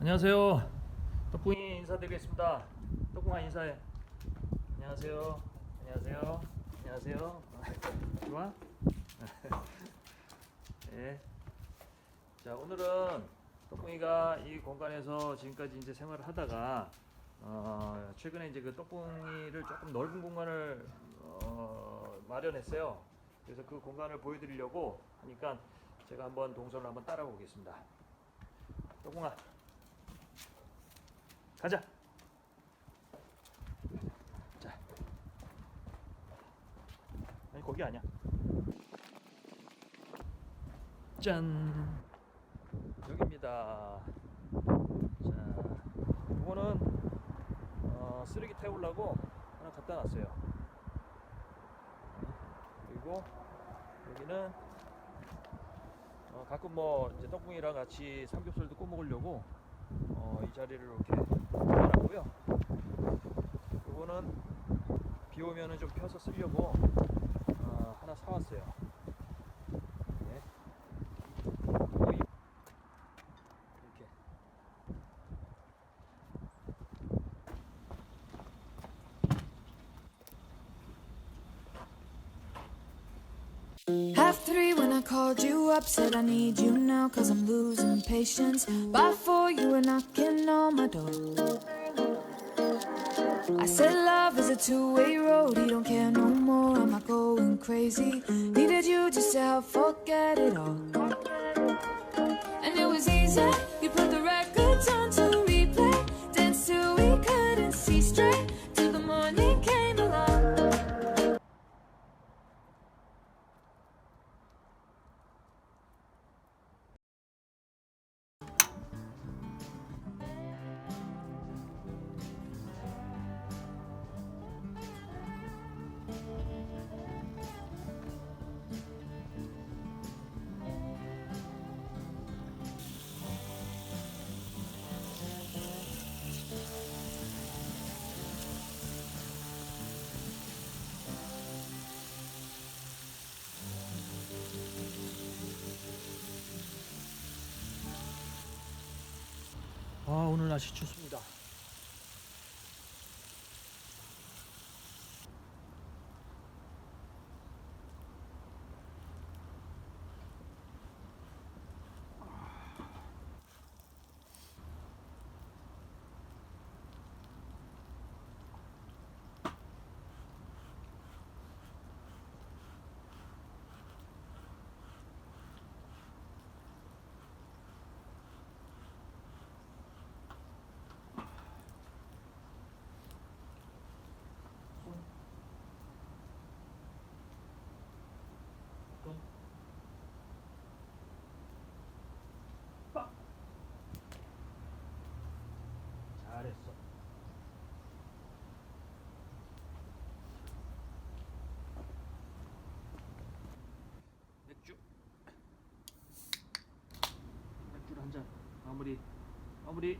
안녕하세요. 떡붕이 인사드리겠습니다. 떡붕아 인사해. 안녕하세요. 안녕하세요. 안녕하세요. 좋아? 네. 자 오늘은 떡붕이가 이 공간에서 지금까지 이제 생활을 하다가 어, 최근에 이제 그 떡붕이를 조금 넓은 공간을 어, 마련했어요. 그래서 그 공간을 보여드리려고 하니까 제가 한번 동선을 한번 따라 보겠습니다. 떡붕아 가자. 자. 아니 거기 아니야. 짠. 여기입니다. 자, 이거는 어, 쓰레기 태우려고 하나 갖다 놨어요. 그리고 여기는 어, 가끔 뭐 이제 떡붕이랑 같이 삼겹살도 구워 먹으려고 어, 이 자리를 이렇게 해놨고요. Half three when I called you up, said I need you now, cause I'm losing patience. By four, you were knocking on my door. I said love is a two-way road, you don't care no more, I'm I going crazy? Needed you just to help forget it all. And it was easy, you put the 아 오늘 날씨 춥습니다. 잘했어. 맥주. 맥주를 한 잔. 마무리. 마무리.